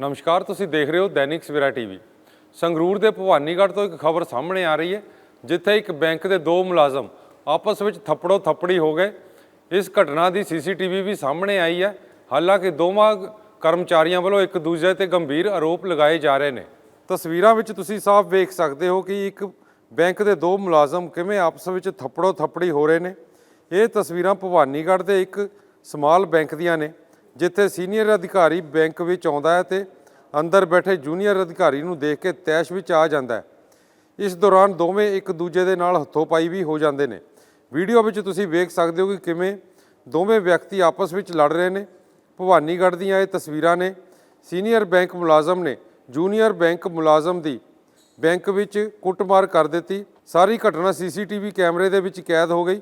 ਨਮਸਕਾਰ, ਤੁਸੀਂ ਦੇਖ ਰਹੇ ਹੋ ਦੈਨਿਕ ਸਵੇਰਾ ਟੀਵੀ। ਸੰਗਰੂਰ ਦੇ ਭਵਾਨੀਗੜ੍ਹ ਤੋਂ ਇੱਕ ਖਬਰ ਸਾਹਮਣੇ ਆ ਰਹੀ ਹੈ, ਜਿੱਥੇ ਇੱਕ ਬੈਂਕ ਦੇ ਦੋ ਮੁਲਾਜ਼ਮ ਆਪਸ ਵਿੱਚ ਥੱਪੜੋ ਥੱਪੜੀ ਹੋ ਗਏ। ਇਸ ਘਟਨਾ ਦੀ ਸੀਸੀਟੀਵੀ ਵੀ ਸਾਹਮਣੇ ਆਈ ਹੈ। ਹਾਲਾਂਕਿ ਦੋਵਾਂ ਕਰਮਚਾਰੀਆਂ ਵੱਲੋਂ ਇੱਕ ਦੂਜੇ ਤੇ ਗੰਭੀਰ ਆਰੋਪ ਲਗਾਏ ਜਾ ਰਹੇ ਨੇ। ਤਸਵੀਰਾਂ ਵਿੱਚ ਤੁਸੀਂ ਸਾਫ਼ ਵੇਖ ਸਕਦੇ ਹੋ ਕਿ ਇੱਕ ਬੈਂਕ ਦੇ ਦੋ ਮੁਲਾਜ਼ਮ ਕਿਵੇਂ ਆਪਸ ਵਿੱਚ ਥੱਪੜੋ ਥੱਪੜੀ ਹੋ ਰਹੇ ਨੇ। ਇਹ ਤਸਵੀਰਾਂ ਭਵਾਨੀਗੜ੍ਹ ਦੇ ਇੱਕ ਸਮਾਲ ਬੈਂਕ ਦੀਆਂ ਨੇ। ਜਿੱਥੇ ਸੀਨੀਅਰ ਅਧਿਕਾਰੀ ਬੈਂਕ ਵਿੱਚ ਆਉਂਦਾ ਹੈ ਤੇ ਅੰਦਰ ਬੈਠੇ ਜੂਨੀਅਰ ਅਧਿਕਾਰੀ ਨੂੰ ਦੇਖ ਕੇ ਤੈਸ਼ ਵਿੱਚ ਆ ਜਾਂਦਾ ਹੈ। ਇਸ ਦੌਰਾਨ ਦੋਵੇਂ ਇੱਕ ਦੂਜੇ ਦੇ ਨਾਲ ਹੱਥੋਂ-ਪਾਈ ਵੀ ਹੋ ਜਾਂਦੇ ਨੇ। ਵੀਡੀਓ ਵਿੱਚ ਤੁਸੀਂ ਵੇਖ ਸਕਦੇ ਹੋ ਕਿ ਕਿਵੇਂ ਦੋਵੇਂ ਵਿਅਕਤੀ ਆਪਸ ਵਿੱਚ ਲੜ ਰਹੇ ਨੇ। ਭਵਾਨੀਗੜ੍ਹ ਦੀਆਂ ਇਹ ਤਸਵੀਰਾਂ ਨੇ। ਸੀਨੀਅਰ ਬੈਂਕ ਮੁਲਾਜ਼ਮ ਨੇ ਜੂਨੀਅਰ ਬੈਂਕ ਮੁਲਾਜ਼ਮ ਦੀ ਬੈਂਕ ਵਿੱਚ ਕੁੱਟਮਾਰ ਕਰ ਦਿੱਤੀ। ਸਾਰੀ ਘਟਨਾ ਸੀਸੀਟੀਵੀ ਕੈਮਰੇ ਦੇ ਵਿੱਚ ਕੈਦ ਹੋ ਗਈ।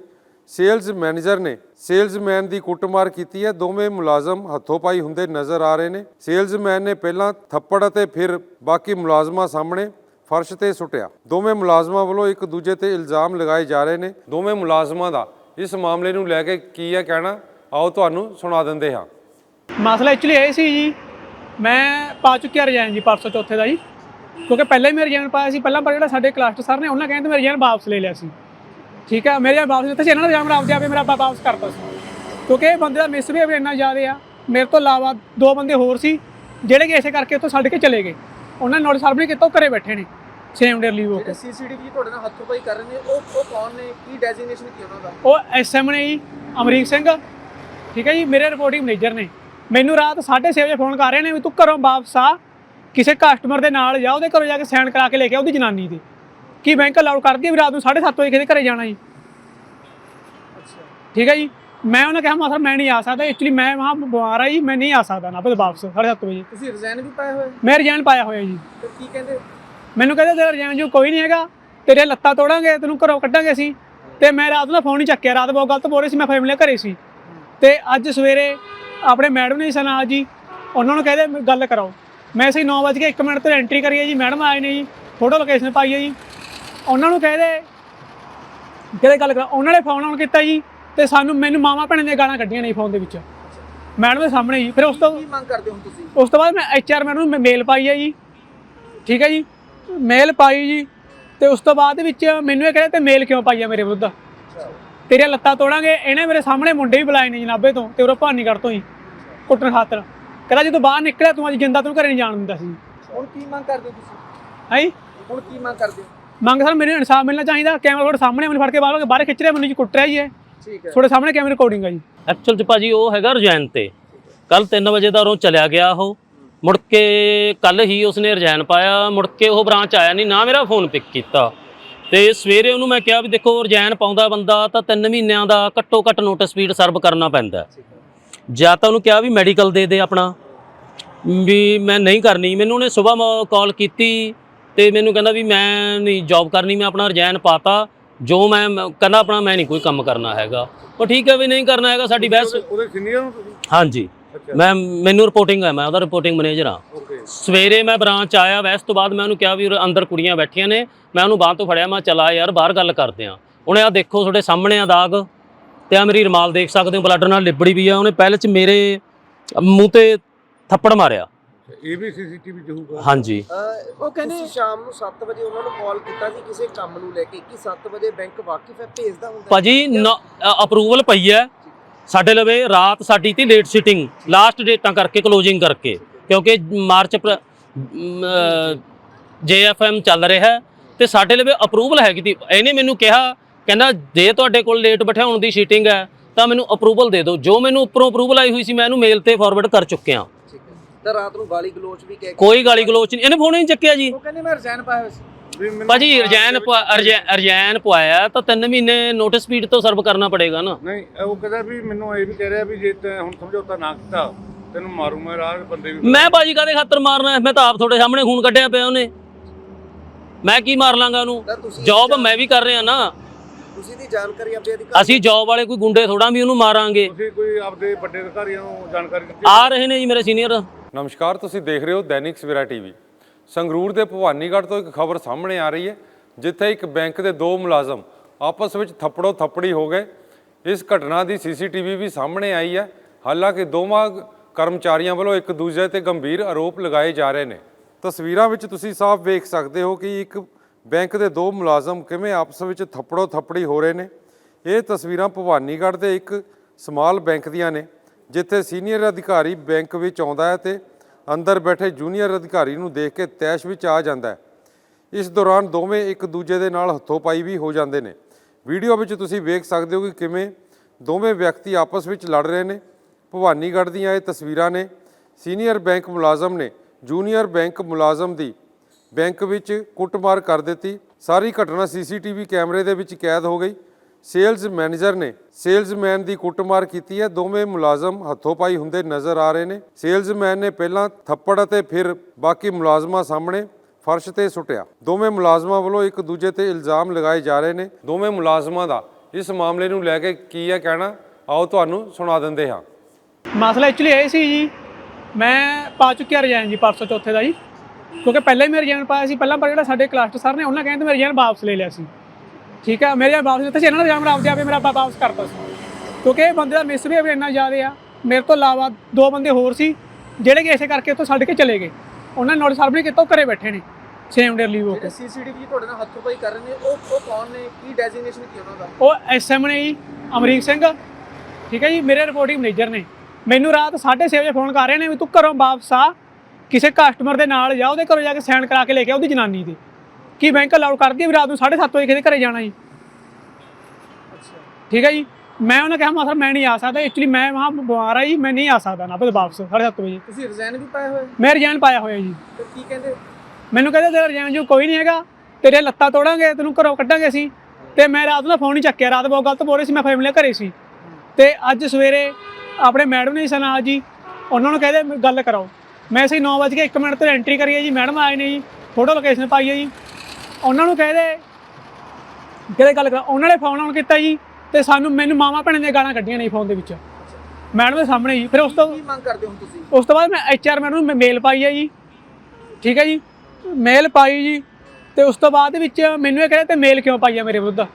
ਸੇਲਜ਼ ਮੈਨੇਜਰ ਨੇ ਸੇਲਜ਼ਮੈਨ ਦੀ ਕੁੱਟਮਾਰ ਕੀਤੀ ਹੈ। ਦੋਵੇਂ ਮੁਲਾਜ਼ਮ ਹੱਥੋਂ-ਪਾਈ ਹੁੰਦੇ ਨਜ਼ਰ ਆ ਰਹੇ ਨੇ। ਸੇਲਜ਼ਮੈਨ ਨੇ ਪਹਿਲਾਂ ਥੱਪੜ ਅਤੇ ਫਿਰ ਬਾਕੀ ਮੁਲਾਜ਼ਮਾਂ ਸਾਹਮਣੇ ਫਰਸ਼ ਤੇ ਸੁੱਟਿਆ। ਦੋਵੇਂ ਮੁਲਾਜ਼ਮਾਂ ਵੱਲੋਂ ਇੱਕ ਦੂਜੇ ਤੇ ਇਲਜ਼ਾਮ ਲਗਾਏ ਜਾ ਰਹੇ ਨੇ। ਦੋਵੇਂ ਮੁਲਾਜ਼ਮਾਂ ਦਾ ਇਸ ਮਾਮਲੇ ਨੂੰ ਲੈ ਕੇ ਕੀ ਹੈ ਕਹਿਣਾ, ਆਓ ਤੁਹਾਨੂੰ ਸੁਣਾ ਦਿੰਦੇ ਹਾਂ। ਮਸਲਾ ਐਕਚੁਅਲੀ ਇਹ ਸੀ ਜੀ, ਮੈਂ ਪਾ ਚੁੱਕਿਆ ਰਜਾਇਨ ਜੀ ਪਰਸੋਂ ਚੌਥੇ ਦਾ ਜੀ। ਕਿਉਂਕਿ ਪਹਿਲਾਂ ਹੀ ਮੈਂ ਰਜਾਇਨ ਪਾਇਆ ਸੀ। ਪਹਿਲਾਂ ਪਰ ਜਿਹੜਾ ਸਾਡੇ ਕਲਾਸਟਰ ਸਰ ਨੇ, ਉਹਨਾਂ ਕਹਿੰਦੇ ਮੈਂ ਰਜਾਇਨ ਵਾਪਸ ਲੈ ਲਿਆ ਸੀ। ਠੀਕ ਹੈ ਮੇਰੇ ਵਾਪਸ ਸੀ ਇਹਨਾਂ ਨੇ ਰਜਾਇਨ ਆਪਦੇ ਆਪੇ ਮੇਰਾ ਵਾਪਸ ਕਰਤਾ ਸੀ। ਕਿਉਂਕਿ ਇਹ ਬੰਦੇ ਦਾ ਮਿਸ ਵੀ ਇੰਨਾ ਜ਼ਿਆਦਾ ਆ ਮੇਰੇ ਤੋਂ ਇਲਾਵਾ ਦੋ ਬੰਦੇ ਹੋਰ ਸੀ ਜਿਹੜੇ ਕਿ ਇਸੇ ਕਰਕੇ ਉੱਥੋਂ ਛੱਡ ਕੇ ਚਲੇ ਗਏ। ਉਹਨਾਂ ਨੇ ਨੋਟਿਸ ਸਰਵ ਨਹੀਂ ਕੀਤਾ ਉਹ ਘਰੇ ਬੈਠੇ ਨੇ ਸੇਮ ਡੇ ਲੀਵ ਹੋ ਕੇ। ਸੀਸੀਟੀਵੀ ਤੁਹਾਡੇ ਨਾਲ ਹੱਥੋਂ ਪਾਈ ਕਰ ਰਹੇ ਨੇ ਉਹ ਉਹ ਕੌਣ ਨੇ ਕੀ ਡੈਜ਼ਿਗਨੇਸ਼ਨ ਕੀ ਉਹਨਾਂ ਦਾ? ਉਹ ਐਸਐਮ ਨੇ ਜੀ ਅਮਰੀਕ ਸਿੰਘ ਠੀਕ ਹੈ ਜੀ ਮੇਰੇ ਰਿਪੋਰਟਿੰਗ ਮੈਨੇਜਰ ਨੇ। ਮੈਨੂੰ ਰਾਤ 6:30 ਵਜੇ ਫੋਨ ਕਰ ਰਹੇ ਨੇ ਵੀ ਤੂੰ ਘਰੋਂ ਵਾਪਸ ਆ ਕਿਸੇ ਕਸਟਮਰ ਦੇ ਨਾਲ ਜਾ ਉਹਦੇ ਘਰੋਂ ਜਾ ਕੇ ਸਾਈਨ ਕਰਾ ਕੇ ਲੈ ਕੇ ਆ ਉਹਦੀ ਜਨਾਨੀ ਦੇ। ਕੀ ਬੈਂਕ ਅਲਾਉਡ ਕਰਦੀ ਹੈ ਵੀ ਰਾਤ ਨੂੰ 7:30 ਵਜੇ ਕਿਸੇ ਦੇ ਘਰੇ ਜਾਣਾ ਜੀ? ਅੱਛਾ ਠੀਕ ਹੈ ਜੀ? ਮੈਂ ਉਹਨਾਂ ਕਿਹਾ ਮਾ ਸਰ ਮੈਂ ਨਹੀਂ ਆ ਸਕਦਾ। ਐਕਚੁਅਲੀ ਮੈਂ ਵਹਾਂ ਬਿਮਾਰ ਆ ਜੀ ਮੈਂ ਨਹੀਂ ਆ ਸਕਦਾ ਨਾ ਫਿਰ ਵਾਪਸ 7:30 ਵਜੇ। ਤੁਸੀਂ ਰਿਜ਼ਾਈਨ ਵੀ ਪਾਇਆ ਹੋਇਆ? ਮੈਂ ਰਿਜ਼ਾਈਨ ਪਾਇਆ ਹੋਇਆ ਜੀ। ਤੇ ਕੀ ਕਹਿੰਦੇ? ਮੈਨੂੰ ਕਹਿੰਦੇ ਤੇਰਾ ਰਿਜ਼ਾਈਨ ਜੋ ਕੋਈ ਨਹੀਂ ਹੈਗਾ। ਤੇਰੇ ਲੱਤਾਂ ਤੋੜਾਂਗੇ ਤੈਨੂੰ ਘਰੋਂ ਕੱਢਾਂਗੇ ਅਸੀਂ। ਤੇ ਮੈਂ ਰਾਤ ਨੂੰ ਫੋਨ ਹੀ ਚੱਕਿਆ। ਰਾਤ ਬਹੁਤ ਗਲਤ ਬੋਲ ਰਹੀ ਸੀ ਮੈਂ ਫੈਮਿਲੀ ਘਰੇ ਸੀ। ਤੇ ਅੱਜ ਸਵੇਰੇ ਆਪਣੇ ਮੈਡਮ ਨੇ ਸਨ ਆ ਜੀ ਉਹਨਾਂ ਨੂੰ ਕਹਿੰਦੇ ਗੱਲ ਕਰਾਓ। ਮੈਂ ਸਹੀ 9 ਵਜੇ 1 ਮਿੰਟ ਤੇ ਐਂਟਰੀ ਕਰੀ ਹੈ ਜੀ। ਮੈਡਮ ਆਏ ਨੇ ਜੀ ਫੋਟੋ ਲੋਕੇਸ਼ਨ ਪਾਈ ਹੈ ਜੀ। ਉਹਨਾਂ ਨੂੰ ਕਹਿੰਦੇ ਕਿਹਦੇ ਗੱਲ ਕਰਾ ਉਹਨਾਂ ਨੇ ਫੋਨ ਆਨ ਕੀਤਾ ਜੀ ਤੇ ਸਾਨੂੰ ਮੈਨੂੰ ਮਾਮਾ ਭੈਣ ਦੀਆਂ ਗਾਲਾਂ ਕੱਢੀਆਂ ਨੇ ਫੋਨ ਦੇ ਵਿੱਚ। ਮੈਡਮ ਦੇ ਸਾਹਮਣੇ ਜੀ ਫਿਰ ਉਸ ਤੋਂ ਕੀ ਮੰਗ ਕਰਦੇ ਹੋ ਤੁਸੀਂ? ਉਸ ਤੋਂ ਬਾਅਦ ਮੈਂ ਐਚਆਰ ਮੈਡਮ ਨੂੰ ਮੇਲ ਪਾਈ ਹੈ ਜੀ। ਠੀਕ ਹੈ ਜੀ। ਮੇਲ ਪਾਈ ਜੀ ਤੇ ਉਸ ਤੋਂ ਬਾਅਦ ਵਿੱਚ ਮੈਨੂੰ ਇਹ ਕਹਿੰਦੇ ਤੇ ਮੇਲ ਕਿਉਂ ਪਾਈ ਆ ਮੇਰੇ ਵਿਰੁੱਧ? ਤੇਰੀਆਂ ਲੱਤਾਂ ਤੋੜਾਂਗੇ ਇਹਨੇ ਮੇਰੇ ਸਾਹਮਣੇ ਮੁੰਡੇ ਵੀ ਬੁਲਾਏ ਨੇ ਜਨਾਬੇ ਤੋਂ ਤੇ ਉਹ ਭਾਨੀਗੜ੍ਹ ਤੋਂ ਹੀ ਕੁੱਟਣ ਖਾਤਰ। ਕਹਿੰਦਾ ਜਦੋਂ ਬਾਹਰ ਨਿਕਲਿਆ ਤੂੰ ਅੱਜ ਜਿੰਦਾ ਤੂੰ ਘਰੇ ਨਹੀਂ ਜਾਣ ਦਿੰਦਾ ਸੀ। ਹੁਣ ਕੀ ਮੰਗ ਕਰਦੇ ਹੋ ਤੁਸੀਂ? ਹੈ ਹੁਣ ਕੀ ਮੰਗ ਕਰਦੇ ਹੋ? ਮੰਗ ਸਰ ਮੈਨੂੰ ਇਨਸਾਫ ਮਿਲਣਾ ਚਾਹੀਦਾ ਕੈਮਰਾ ਤੁਹਾਡੇ ਸਾਹਮਣੇ ਮੈਨੂੰ ਫੜ ਕੇ ਬਾਹਰ ਬਾਹਰ ਖਿੱਚ ਰਿਹਾ ਮੈਨੂੰ ਜੀ ਕੁੱਟ ਰਿਹਾ ਜੀ ਇਹ। ਠੀਕ ਹੈ। ਤੁਹਾਡੇ ਸਾਹਮਣੇ ਕੈਮਰਾ ਰਿਕਾਰਡਿੰਗ ਆ ਜੀ। ਐਕਚੁਅਲ ਚ ਭਾਜੀ ਉਹ ਹੈਗਾ ਰਜੈਨ ਤੇ। ਕੱਲ 3 ਵਜੇ ਦਾ ਉਹ ਚਲਿਆ ਗਿਆ ਉਹ। ਮੁੜ ਕੇ ਕੱਲ ਹੀ ਉਸਨੇ ਰਜੈਨ ਪਾਇਆ ਮੁੜ ਕੇ ਉਹ ਬ੍ਰਾਂਚ ਆਇਆ ਨਹੀਂ ਨਾ ਮੇਰਾ ਫੋਨ ਪਿਕ ਕੀਤਾ। ਤੇ ਸਵੇਰੇ ਉਹਨੂੰ ਮੈਂ ਕਿਹਾ ਵੀ ਦੇਖੋ ਰਜੈਨ ਪਾਉਂਦਾ ਬੰਦਾ ਤਾਂ 3 ਮਹੀਨਿਆਂ ਦਾ ਘੱਟੋ ਘੱਟ ਨੋਟਿਸ ਸਪੀਡ ਸਰਵ ਕਰਨਾ ਪੈਂਦਾ ਜਾਂ ਤਾਂ ਉਹਨੂੰ ਕਿਹਾ ਵੀ ਮੈਡੀਕਲ ਦੇ ਦੇ ਆਪਣਾ। ਵੀ ਮੈਂ ਨਹੀਂ ਕਰਨੀ ਮੈਨੂੰ ਉਹਨੇ ਸਵੇਰ ਕਾਲ ਕੀਤੀ। ਤੇ ਮੈਨੂੰ ਕਹਿੰਦਾ ਵੀ ਮੈਂ ਨਹੀਂ ਜੌਬ ਕਰਨੀ ਮੈਂ ਆਪਣਾ ਰਜੈਨ ਪਾਤਾ। ਜੋ ਮੈਂ ਕਹਿੰਦਾ ਆਪਣਾ ਮੈਂ ਨਹੀਂ ਕੋਈ ਕੰਮ ਕਰਨਾ ਹੈਗਾ। ਉਹ ਠੀਕ ਹੈ ਵੀ ਨਹੀਂ ਕਰਨਾ ਹੈਗਾ ਸਾਡੀ ਬਹਿਸ ਉਹਦੇ ਸੀਨੀਅਰ ਨੂੰ ਤੁਸੀਂ? ਹਾਂਜੀ। ਮੈਂ ਮੈਨੂੰ ਰਿਪੋਰਟਿੰਗ ਹੈ ਮੈਂ ਉਹਦਾ ਰਿਪੋਰਟਿੰਗ ਮੈਨੇਜਰ ਹਾਂ। ਸਵੇਰੇ ਮੈਂ ਬ੍ਰਾਂਚ ਆਇਆ ਵੈਸ ਤੋਂ ਬਾਅਦ ਮੈਂ ਉਹਨੂੰ ਕਿਹਾ ਵੀ ਅੰਦਰ ਕੁੜੀਆਂ ਬੈਠੀਆਂ ਨੇ ਮੈਂ ਉਹਨੂੰ ਬਾਂਹ ਤੋਂ ਫੜਿਆ ਮੈਂ ਚਲਾ ਯਾਰ ਬਾਹਰ ਗੱਲ ਕਰਦੇ ਆ। ਉਹਨੇ ਆ ਦੇਖੋ ਤੁਹਾਡੇ ਸਾਹਮਣੇ ਆ ਦਾਗ। ਤੇ ਆ ਮੇਰੀ ਰਮਾਲ ਦੇਖ ਸਕਦੇ ਹੋ ਬਲੱਡ ਨਾਲ ਲਿਬੜੀ ਵੀ ਆ ਉਹਨੇ ਪਹਿਲੇ ਚ ਮੇਰੇ ਮੂੰਹ ਤੇ ਥੱਪੜ ਮਾਰਿਆ। ਇਹ ਵੀ ਸੀਸੀਟੀਵੀ ਚ ਹੋਊਗਾ? ਹਾਂਜੀ। ਉਹ ਕਹਿੰਦੇ ਸ਼ਾਮ ਨੂੰ 7 ਵਜੇ ਉਹਨਾਂ ਨੂੰ ਕਾਲ ਕੀਤਾ ਸੀ ਕਿਸੇ ਕੰਮ ਨੂੰ ਲੈ ਕੇ ਕਿ 7 ਵਜੇ ਬੈਂਕ ਵਾਕਿਫ ਹੈ ਭੇਜਦਾ ਹੁੰਦਾ। ਭਾਜੀ ਅਪਰੂਵਲ ਪਈ ਹੈ। ਸਾਡੇ ਲਵੇ ਰਾਤ ਸਾਡੀ ਤੀ ਲੇਟ ਸਿਟਿੰਗ ਲਾਸਟ ਡੇਟਾਂ ਕਰਕੇ ਕਲੋਜ਼ਿੰਗ ਕਰਕੇ। ਕਿਉਂਕਿ ਮਾਰਚ ਜੇਐਫਐਮ ਚੱਲ ਰਿਹਾ ਹੈ ਤੇ ਸਾਡੇ ਲਵੇ ਅਪਰੂਵਲ ਹੈਗੀ ਤੀ। ਇਹਨੇ ਮੈਨੂੰ ਕਿਹਾ ਕਹਿੰਦਾ ਜੇ ਤੁਹਾਡੇ ਕੋਲ ਲੇਟ ਬਿਠਾਉਣ ਦੀ ਸ਼ੀਟਿੰਗ ਹੈ ਤਾਂ ਮੈਨੂੰ ਅਪਰੂਵਲ ਦੇ ਦਿਓ। ਜੋ ਮੈਨੂੰ ਉੱਪਰੋਂ ਅਪਰੂਵਲ ਆਈ ਹੋਈ ਸੀ ਮੈਂ ਇਹਨੂੰ ਮੇਲ ਤੇ ਫਾਰਵਰਡ ਕਰ ਚੁੱਕਿਆ। ਤਾਂ ਰਾਤ ਨੂੰ ਗਾਲੀ ਗਲੋਚ ਵੀ ਕਹਿ ਕੋਈ ਗਾਲੀ ਗਲੋਚ ਨਹੀਂ। ਇਹਨੇ ਫੋਨ ਹੀ ਨਹੀਂ ਚੱਕਿਆ ਜੀ। ਉਹ ਕਹਿੰਦੇ ਮੈਂ ਰਿਜ਼ਾਈਨ ਪਾਇਆ ਹੋਇਆ ਸੀ। ਭਾਜੀ ਰਜੈਨ ਰਜੈਨ ਪਵਾਇਆ ਤਾਂ 3 ਮਹੀਨੇ ਨੋਟਿਸ ਪੀਰੀਅਡ ਤੋਂ ਸਰਵ ਕਰਨਾ ਪੜੇਗਾ ਨਾ। ਨਹੀਂ ਉਹ ਕਹਿੰਦਾ ਵੀ ਮੈਨੂੰ ਇਹ ਵੀ ਕਹਿ ਰਿਹਾ ਵੀ ਜੇ ਤੈਂ ਹੁਣ ਸਮਝੌਤਾ ਨਾ ਕੀਤਾ ਤੈਨੂੰ ਮਾਰੂ ਮੈਂ ਰਾਹ ਬੰਦੇ ਵੀ ਮੈਂ ਬਾਜੀ ਕਾਦੇ ਖਾਤਰ ਮਾਰਨਾ ਹੈ? ਮੈਂ ਤਾਂ ਆਪ ਤੁਹਾਡੇ ਸਾਹਮਣੇ ਖੂਨ ਕੱਢਿਆ ਪਿਆ ਉਹਨੇ। ਮੈਂ ਕੀ ਮਾਰ ਲਾਂਗਾ ਉਹਨੂੰ? ਤਾਂ ਤੁਸੀਂ ਜੌਬ ਮੈਂ ਵੀ ਕਰ ਰਿਹਾ ਨਾ। ਤੁਸੀਂ ਦੀ ਜਾਣਕਾਰੀ ਆਪਣੇ ਅਧਿਕਾਰ ਅਸੀਂ ਜੌਬ ਵਾਲੇ ਕੋਈ ਗੁੰਡੇ ਥੋੜਾ ਵੀ ਉਹਨੂੰ ਮਾਰਾਂਗੇ। ਤੁਸੀਂ ਕੋਈ ਆਪਦੇ ਵੱਡੇ ਅਧਿਕਾਰੀਆਂ ਨੂੰ ਜਾਣਕਾਰੀ ਦਿੱਤੀ ਆ ਰਹੇ ਨੇ ਜੀ ਮੇਰੇ ਸੀਨੀਅਰ ਨਮਸਕਾਰ, ਤੁਸੀਂ ਦੇਖ ਰਹੇ ਹੋ ਦੈਨਿਕ ਸਵੇਰਾ ਟੀਵੀ। ਸੰਗਰੂਰ ਦੇ ਭਵਾਨੀਗੜ੍ਹ ਤੋਂ ਇੱਕ ਖਬਰ ਸਾਹਮਣੇ ਆ ਰਹੀ ਹੈ, ਜਿੱਥੇ ਇੱਕ ਬੈਂਕ ਦੇ ਦੋ ਮੁਲਾਜ਼ਮ ਆਪਸ ਵਿੱਚ ਥੱਪੜੋ ਥੱਪੜੀ ਹੋ ਗਏ। ਇਸ ਘਟਨਾ ਦੀ ਸੀਸੀਟੀਵੀ ਵੀ ਸਾਹਮਣੇ ਆਈ ਹੈ। ਹਾਲਾਂਕਿ ਦੋਵਾਂ ਕਰਮਚਾਰੀਆਂ ਵੱਲੋਂ ਇੱਕ ਦੂਜੇ ਤੇ ਗੰਭੀਰ ਆਰੋਪ ਲਗਾਏ ਜਾ ਰਹੇ ਨੇ। ਤਸਵੀਰਾਂ ਵਿੱਚ ਤੁਸੀਂ ਸਾਫ਼ ਵੇਖ ਸਕਦੇ ਹੋ ਕਿ ਇੱਕ ਬੈਂਕ ਦੇ ਦੋ ਮੁਲਾਜ਼ਮ ਕਿਵੇਂ ਆਪਸ ਵਿੱਚ ਥੱਪੜੋ ਥੱਪੜੀ ਹੋ ਰਹੇ ਨੇ। ਇਹ ਤਸਵੀਰਾਂ ਭਵਾਨੀਗੜ੍ਹ ਦੇ ਇੱਕ ਸਮਾਲ ਬੈਂਕ ਦੀਆਂ ਨੇ। ਜਿੱਥੇ ਸੀਨੀਅਰ ਅਧਿਕਾਰੀ ਬੈਂਕ ਵਿੱਚ ਆਉਂਦਾ ਹੈ ਤੇ ਅੰਦਰ ਬੈਠੇ ਜੂਨੀਅਰ ਅਧਿਕਾਰੀ ਨੂੰ ਦੇਖ ਕੇ ਤੈਸ਼ ਵਿੱਚ ਆ ਜਾਂਦਾ ਹੈ। ਇਸ ਦੌਰਾਨ ਦੋਵੇਂ ਇੱਕ ਦੂਜੇ ਦੇ ਨਾਲ ਹੱਥੋਂ-ਪਾਈ ਵੀ ਹੋ ਜਾਂਦੇ ਨੇ। ਵੀਡੀਓ ਵਿੱਚ ਤੁਸੀਂ ਵੇਖ ਸਕਦੇ ਹੋ ਕਿ ਕਿਵੇਂ ਦੋਵੇਂ ਵਿਅਕਤੀ ਆਪਸ ਵਿੱਚ ਲੜ ਰਹੇ ਨੇ। ਭਵਾਨੀਗੜ੍ਹ ਦੀਆਂ ਇਹ ਤਸਵੀਰਾਂ ਨੇ। ਸੀਨੀਅਰ ਬੈਂਕ ਮੁਲਾਜ਼ਮ ਨੇ ਜੂਨੀਅਰ ਬੈਂਕ ਮੁਲਾਜ਼ਮ ਦੀ ਬੈਂਕ ਵਿੱਚ ਕੁੱਟਮਾਰ ਕਰ ਦਿੱਤੀ। ਸਾਰੀ ਘਟਨਾ ਸੀਸੀਟੀਵੀ ਕੈਮਰੇ ਦੇ ਵਿੱਚ ਕੈਦ ਹੋ ਗਈ। ਸੇਲਜ਼ ਮੈਨੇਜਰ ਨੇ ਸੇਲਜ਼ਮੈਨ ਦੀ ਕੁੱਟਮਾਰ ਕੀਤੀ ਹੈ। ਦੋਵੇਂ ਮੁਲਾਜ਼ਮ ਹੱਥੋਂ-ਪਾਈ ਹੁੰਦੇ ਨਜ਼ਰ ਆ ਰਹੇ ਨੇ। ਸੇਲਜ਼ਮੈਨ ਨੇ ਪਹਿਲਾਂ ਥੱਪੜ ਅਤੇ ਫਿਰ ਬਾਕੀ ਮੁਲਾਜ਼ਮਾਂ ਸਾਹਮਣੇ ਫਰਸ਼ ਤੇ ਸੁੱਟਿਆ। ਦੋਵੇਂ ਮੁਲਾਜ਼ਮਾਂ ਵੱਲੋਂ ਇੱਕ ਦੂਜੇ ਤੇ ਇਲਜ਼ਾਮ ਲਗਾਏ ਜਾ ਰਹੇ ਨੇ। ਦੋਵੇਂ ਮੁਲਾਜ਼ਮਾਂ ਦਾ ਇਸ ਮਾਮਲੇ ਨੂੰ ਲੈ ਕੇ ਕੀ ਹੈ ਕਹਿਣਾ, ਆਓ ਤੁਹਾਨੂੰ ਸੁਣਾ ਦਿੰਦੇ ਹਾਂ। ਮਸਲਾ ਐਕਚੁਅਲੀ ਇਹ ਸੀ ਜੀ, ਮੈਂ ਪਾ ਚੁੱਕਿਆ ਰਜਾਨ ਜੀ ਪਰਸੋਂ ਚੌਥੇ ਦਾ ਜੀ। ਕਿਉਂਕਿ ਪਹਿਲਾਂ ਹੀ ਮੈਂ ਰਜਾਨ ਪਾਇਆ ਸੀ। ਪਹਿਲਾਂ ਪਰ ਜਿਹੜਾ ਸਾਡੇ ਕਲਾਸਟਰ ਸਰ ਨੇ, ਉਹਨਾਂ ਕਹਿੰਦੇ ਮੈਂ ਰਜਾਨ ਵਾਪਸ ਲੈ ਲਿਆ ਸੀ। ਠੀਕ ਹੈ ਮੇਰੇ ਵਾਪਸ ਦਿੱਤਾ ਸੀ ਇਹਨਾਂ ਨੇ ਰਜਾਨ ਆਪਦੇ ਆਪੇ ਮੇਰਾ ਵਾਪਸ ਕਰਤਾ ਸੀ। ਕਿਉਂਕਿ ਇਹ ਬੰਦੇ ਦਾ ਮਿਸਬੀਹੇਵ ਇੰਨਾ ਜ਼ਿਆਦਾ ਆ ਮੇਰੇ ਤੋਂ ਇਲਾਵਾ ਦੋ ਬੰਦੇ ਹੋਰ ਸੀ ਜਿਹੜੇ ਕਿ ਇਸੇ ਕਰਕੇ ਉੱਥੋਂ ਛੱਡ ਕੇ ਚਲੇ ਗਏ। ਉਹਨਾਂ ਨੇ ਨੋਟਿਸ ਸਰਵ ਨਹੀਂ ਕੀਤਾ ਉਹ ਘਰੇ ਬੈਠੇ ਨੇ ਸੇਮ ਡੇ ਲੀਵ ਹੋ ਕੇ। ਸੀਸੀਟੀਵੀ ਤੁਹਾਡੇ ਨਾਲ ਹੱਥੋਂ ਕਰ ਰਹੇ ਨੇ ਉਹ ਉਹ ਕੌਣ ਨੇ? ਕੀ ਡੈਜ਼ਿਗਨੇਸ਼ਨ ਕੀ ਉਹਨਾਂ ਦਾ? ਉਹ ਐਸਐਮ ਨੇ ਜੀ ਅਮਰੀਕ ਸਿੰਘ ਠੀਕ ਹੈ ਜੀ ਮੇਰੇ ਰਿਪੋਰਟਿੰਗ ਮੈਨੇਜਰ ਨੇ। ਮੈਨੂੰ ਰਾਤ 6:30 ਵਜੇ ਫੋਨ ਕਰ ਰਹੇ ਨੇ ਵੀ ਤੂੰ ਘਰੋਂ ਵਾਪਸ ਆ ਕਿਸੇ ਕਸਟਮਰ ਦੇ ਨਾਲ ਜਾ ਉਹਦੇ ਘਰੋਂ ਜਾ ਕੇ ਸਾਈਨ ਕਰਾ ਕੇ ਲੈ ਕੇ ਉਹਦੀ ਜਨਾਨੀ ਦੇ। ਕੀ ਬੈਂਕ ਅਲਾਉਡ ਕਰਦੀ ਹੈ ਵੀ ਰਾਤ ਨੂੰ 7:30 ਵਜੇ ਕਿਸੇ ਦੇ ਘਰੇ ਜਾਣਾ ਜੀ? ਠੀਕ ਹੈ ਜੀ? ਮੈਂ ਉਹਨਾਂ ਕਿਹਾ ਮਾ ਸਰ ਮੈਂ ਨਹੀਂ ਆ ਸਕਦਾ। ਐਕਚੁਅਲੀ ਮੈਂ ਵਹਾਂ ਬਿਮਾਰ ਆ ਜੀ ਮੈਂ ਨਹੀਂ ਆ ਸਕਦਾ ਨਾ ਵਾਪਸ 7:30 ਵਜੇ। ਤੁਸੀਂ ਰਿਜ਼ਾਈਨ ਵੀ ਪਾਏ ਹੋਏ ਮੈਂ ਰਿਜ਼ਾਈਨ ਪਾਇਆ ਹੋਇਆ ਜੀ। ਤੇ ਕੀ ਕਹਿੰਦੇ? ਮੈਨੂੰ ਕਹਿੰਦੇ ਤੇਰਾ ਰਿਜ਼ਾਈਨ ਜੋ ਕੋਈ ਨਹੀਂ ਹੈਗਾ ਤੇਰੇ ਲੱਤਾਂ ਤੋੜਾਂਗੇ ਤੈਨੂੰ ਘਰੋਂ ਕੱਢਾਂਗੇ ਅਸੀਂ। ਤੇ ਮੈਂ ਰਾਤ ਨੂੰ ਫੋਨ ਹੀ ਚੱਕਿਆ ਰਾਤ ਬਹੁਤ ਗਲਤ ਬੋਲ ਰਹੀ ਸੀ ਮੈਂ ਫੈਮਿਲੀ ਘਰੇ ਸੀ। ਤੇ ਅੱਜ ਸਵੇਰੇ ਆਪਣੇ ਮੈਡਮ ਨੇ ਸਨਾ ਜੀ ਉਹਨਾਂ ਨੂੰ ਕਹਿੰਦੇ ਗੱਲ ਕਰਾਓ। ਮੈਂ ਅਸੀਂ 9 ਵਜੇ 1 ਮਿੰਟ ਤੇ ਐਂਟਰੀ ਕਰੀ ਹੈ ਜੀ ਮੈਡਮ ਆਏ ਨੇ ਜੀ ਫੋਟੋ ਲੋਕੇਸ਼ਨ ਪਾਈ ਹੈ ਜੀ। ਉਹਨਾਂ ਨੂੰ ਕਹਿੰਦੇ ਕਿਹਦੇ ਗੱਲ ਕਰਾ? ਉਹਨਾਂ ਨੇ ਫੋਨ ਆਨ ਕੀਤਾ ਜੀ ਤੇ ਸਾਨੂੰ ਮੈਨੂੰ ਮਾਮਾ ਭੈਣਾਂ ਦੀਆਂ ਗਾਲਾਂ ਕੱਢੀਆਂ ਨੇ ਫੋਨ ਦੇ ਵਿੱਚ। ਮੈਡਮ ਦੇ ਸਾਹਮਣੇ ਜੀ। ਫਿਰ ਉਸ ਤੋਂ ਕੀ ਮੰਗ ਕਰਦੇ ਹੋ ਤੁਸੀਂ? ਉਸ ਤੋਂ ਬਾਅਦ ਮੈਂ ਐਚਆਰ ਮੈਡਮ ਨੂੰ ਮੇਲ ਪਾਈ ਹੈ ਜੀ। ਠੀਕ ਹੈ ਜੀ? ਮੇਲ ਪਾਈ ਜੀ ਤੇ ਉਸ ਤੋਂ ਬਾਅਦ ਵਿੱਚ ਮੈਨੂੰ ਇਹ ਕਹਿੰਦੇ ਤੇ ਮੇਲ ਕਿਉਂ ਪਾਈ ਆ ਮੇਰੇ ਵਿਰੁੱਧ?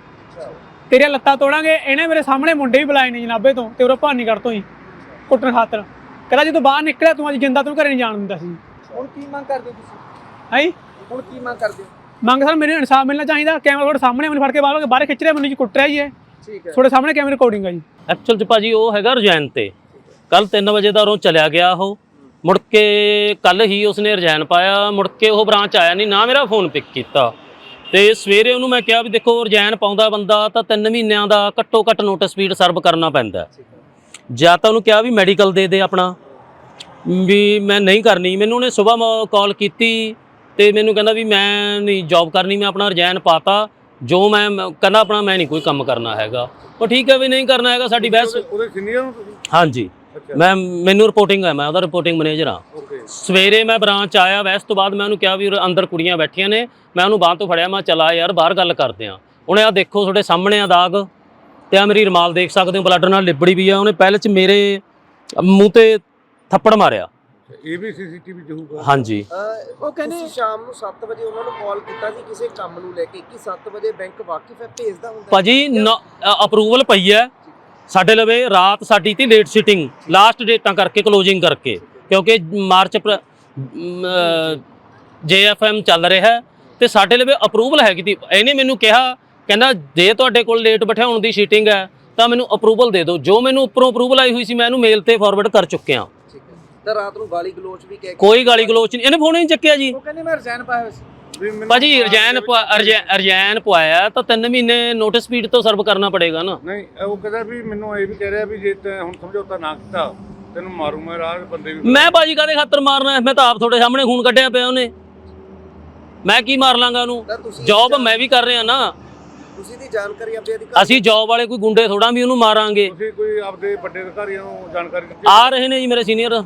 ਤੇਰੀਆਂ ਲੱਤਾਂ ਤੋੜਾਂਗੇ। ਇਹਨੇ ਮੇਰੇ ਸਾਹਮਣੇ ਮੁੰਡੇ ਵੀ ਬੁਲਾਏ ਨੇ ਜਨਾਬੇ ਤੋਂ ਤੇ ਉਰੋਂ ਭਾਨੀਗੜ੍ਹ ਤੋਂ ਹੀ ਕੁੱਟਣ ਖਾਤਰ। ਕਹਿੰਦਾ ਜਦੋਂ ਬਾਹਰ ਨਿਕਲਿਆ ਤੂੰ ਅੱਜ ਜਿੰਦਾ ਤੂੰ ਘਰੇ ਨਹੀਂ ਜਾਣ ਦਿੰਦਾ ਸੀ। ਹੁਣ ਕੀ ਮੰਗ ਕਰਦੇ ਹੋ ਤੁਸੀਂ? ਹੈ ਹੁਣ ਕੀ ਮੰਗ ਕਰਦੇ ਮੰਗ ਸਰ ਮੈਨੂੰ ਇਨਸਾਫ ਮਿਲਣਾ ਚਾਹੀਦਾ। ਕੈਮਰਾ ਤੁਹਾਡੇ ਸਾਹਮਣੇ ਮੈਨੂੰ ਫੜ ਕੇ ਬਾਹਰ ਬਾਹਰ ਖਿੱਚ ਰਿਹਾ ਮੈਨੂੰ ਜੀ ਕੁੱਟ ਰਿਹਾ ਜੀ ਇਹ। ਠੀਕ ਹੈ। ਤੁਹਾਡੇ ਸਾਹਮਣੇ ਕੈਮਰਾ ਰਿਕਾਰਡਿੰਗ ਆ ਜੀ। ਐਕਚੁਅਲ ਚ ਭਾਜੀ ਉਹ ਹੈਗਾ ਰਜੈਨ ਤੇ। ਕੱਲ 3 ਵਜੇ ਦਾ ਉਹ ਚਲਿਆ ਗਿਆ ਉਹ। ਮੁੜ ਕੇ ਕੱਲ ਹੀ ਉਸਨੇ ਰਜੈਨ ਪਾਇਆ। ਮੁੜ ਕੇ ਉਹ ਬ੍ਰਾਂਚ ਆਇਆ ਨਹੀਂ ਨਾ ਮੇਰਾ ਫੋਨ ਪਿਕ ਕੀਤਾ। ਤੇ ਸਵੇਰੇ ਉਹਨੂੰ ਮੈਂ ਕਿਹਾ ਵੀ ਦੇਖੋ ਰਜੈਨ ਪਾਉਂਦਾ ਬੰਦਾ ਤਾਂ 3 ਮਹੀਨਿਆਂ ਦਾ ਘੱਟੋ ਘੱਟ ਨੋਟਿਸ ਸਪੀਡ ਸਰਵ ਕਰਨਾ ਪੈਂਦਾ। ਜਾਂ ਤਾਂ ਉਹਨੂੰ ਕਿਹਾ ਵੀ ਮੈਡੀਕਲ ਦੇ ਦੇ ਆਪਣਾ। ਵੀ ਮੈਂ ਨਹੀਂ ਕਰਨੀ। ਮੈਨੂੰ ਉਹਨੇ ਸਵੇਰ ਕਾਲ ਕੀਤੀ। ਤੇ ਮੈਨੂੰ ਕਹਿੰਦਾ ਵੀ ਮੈਂ ਨਹੀਂ ਜੌਬ ਕਰਨੀ ਮੈਂ ਆਪਣਾ ਰਜੈਨ ਪਾਤਾ ਜੋ ਮੈਂ ਕਹਿੰਦਾ ਆਪਣਾ ਮੈਂ ਨਹੀਂ ਕੋਈ ਕੰਮ ਕਰਨਾ ਹੈਗਾ। ਉਹ ਠੀਕ ਹੈ ਵੀ ਨਹੀਂ ਕਰਨਾ ਹੈਗਾ ਸਾਡੀ ਬਹਿਸ ਉਹਦੇ- ਸੀਨੀਅਰ ਹੋ ਤੁਸੀਂ? ਹਾਂਜੀ। ਮੈਂ ਮੈਨੂੰ ਰਿਪੋਰਟਿੰਗ ਹੈ ਮੈਂ ਉਹਦਾ ਰਿਪੋਰਟਿੰਗ ਮੈਨੇਜਰ ਹਾਂ। ਸਵੇਰੇ ਮੈਂ ਬ੍ਰਾਂਚ ਆਇਆ ਵੈਸ ਤੋਂ ਬਾਅਦ ਮੈਂ ਉਹਨੂੰ ਕਿਹਾ ਵੀ ਅੰਦਰ ਕੁੜੀਆਂ ਬੈਠੀਆਂ ਨੇ ਮੈਂ ਉਹਨੂੰ ਬਾਂਹ ਤੋਂ ਫੜਿਆ ਮੈਂ ਚਲਾ ਯਾਰ ਬਾਹਰ ਗੱਲ ਕਰਦੇ ਆ ਉਹਨੇ ਆ ਦੇਖੋ ਤੁਹਾਡੇ ਸਾਹਮਣੇ ਆ ਦਾਗ ਤੇ ਆ ਮੇਰੀ ਰਮਾਲ ਦੇਖ ਸਕਦੇ ਹੋ ਬਲੱਡ ਨਾਲ ਲਿਬੜੀ ਵੀ ਆ ਉਹਨੇ ਪਹਿਲੇ ਚ ਮੇਰੇ ਮੂੰਹ ਤੇ ਥੱਪੜ ਮਾਰਿਆ। ਇਹ ਵੀ ਸੀਸੀਟੀਵੀ ਚ ਹੋਊਗਾ? ਹਾਂਜੀ। ਅਹ, ਉਹ ਕਹਿੰਦੇ ਸ਼ਾਮ ਨੂੰ 7 ਵਜੇ ਉਹਨਾਂ ਨੂੰ ਕਾਲ ਕੀਤਾ ਸੀ ਕਿਸੇ ਕੰਮ ਨੂੰ ਲੈ ਕੇ ਕਿ 7 ਵਜੇ ਬੈਂਕ ਵਾਕਿਫ ਹੈ ਭੇਜਦਾ ਹੁੰਦਾ ਹੈ? ਭਾਜੀ ਅਪਰੂਵਲ ਪਈ ਹੈ। ਸਾਡੇ ਲਵੇ ਰਾਤ ਸਾਡੀ ਤੀ ਲੇਟ ਸਿਟਿੰਗ ਲਾਸਟ ਡੇਟਾਂ ਕਰਕੇ ਕਲੋਜ਼ਿੰਗ ਕਰਕੇ। ਕਿਉਂਕਿ ਮਾਰਚ ਜੇਐਫਐਮ ਚੱਲ ਰਿਹਾ ਹੈ ਤੇ ਸਾਡੇ ਲਵੇ ਅਪਰੂਵਲ ਹੈਗੀ ਤੀ। ਇਹਨੇ ਮੈਨੂੰ ਕਿਹਾ ਕਹਿੰਦਾ ਜੇ ਤੁਹਾਡੇ ਕੋਲ ਲੇਟ ਬਿਠਾਉਣ ਦੀ ਸ਼ੀਟਿੰਗ ਹੈ ਤਾਂ ਮੈਨੂੰ ਅਪਰੂਵਲ ਦੇ ਦਿਓ। ਜੋ ਮੈਨੂੰ ਉੱਪਰੋਂ ਅਪਰੂਵਲ ਆਈ ਹੋਈ ਸੀ ਮੈਂ ਇਹਨੂੰ ਮੇਲ ਤੇ ਫਾਰਵਰਡ ਕਰ ਚੁੱਕਿਆ। ਤਾਂ ਰਾਤ ਨੂੰ ਗਾਲੀ ਗਲੋਚ ਵੀ ਕਹਿ ਕੇ ਕੋਈ ਗਾਲੀ ਗਲੋਚ ਨਹੀਂ। ਇਹਨੇ ਫੋਨ ਹੀ ਨਹੀਂ ਚੱਕਿਆ ਜੀ। ਉਹ ਕਹਿੰਦੇ ਮੈਂ ਰਿਜ਼ਾਈਨ ਪਾਇਆ ਹੋਇਆ ਸੀ। ਵੀ ਮੈਨੂੰ ਭਾਜੀ ਮਾਰ ਰਜੈਨ ਪਵਾਇਆ ਤਾਂ 3 ਮਹੀਨੇ ਨੋਟਿਸ ਸਪੀਡ ਤੋਂ ਸਰਵ ਕਰਨਾ ਪੜੇਗਾ ਨਾ। ਨਹੀਂ ਉਹ ਕਹਿੰਦਾ ਵੀ ਮੈਨੂੰ ਇਹ ਵੀ ਕਹਿ ਰਿਹਾ ਵੀ ਜੇ ਤੈਂ ਹੁਣ ਸਮਝੌਤਾ ਨਾ ਕੀਤਾ ਤੈਨੂੰ ਮਾਰੂ ਮੈਂ ਰਾਹ ਬੰਦੇ ਵੀ ਮੈਂ ਬਾਜੀ ਕਾਦੇ ਖਾਤਰ ਮਾਰਨਾ ਹੈ? ਮੈਂ ਤਾਂ ਆਪ ਤੁਹਾਡੇ ਸਾਹਮਣੇ ਖੂਨ ਕੱਢਿਆ ਪਿਆ ਉਹਨੇ। ਮੈਂ ਕੀ ਮਾਰ ਲਾਂਗਾ ਉਹਨੂੰ? ਤਾਂ ਤੁਸੀਂ ਜੌਬ ਮੈਂ ਵੀ ਕਰ ਰਿਹਾ ਨਾ। ਤੁਸੀਂ ਦੀ ਜਾਣਕਾਰੀ ਆਪਣੇ ਅਧਿਕਾਰੀ ਅਸੀਂ ਜੌਬ ਵਾਲੇ ਕੋਈ ਗੁੰਡੇ ਥੋੜਾ ਵੀ ਉਹਨੂੰ ਮਾਰਾਂਗੇ। ਤੁਸੀਂ ਕੋਈ ਆਪਦੇ ਵੱਡੇ ਅਧਿਕਾਰੀਆਂ ਨੂੰ ਜਾਣਕਾਰੀ ਦਿੱਤੀ? ਆ ਰਹੇ ਨੇ ਜੀ ਮੇਰੇ ਸੀਨੀਅਰ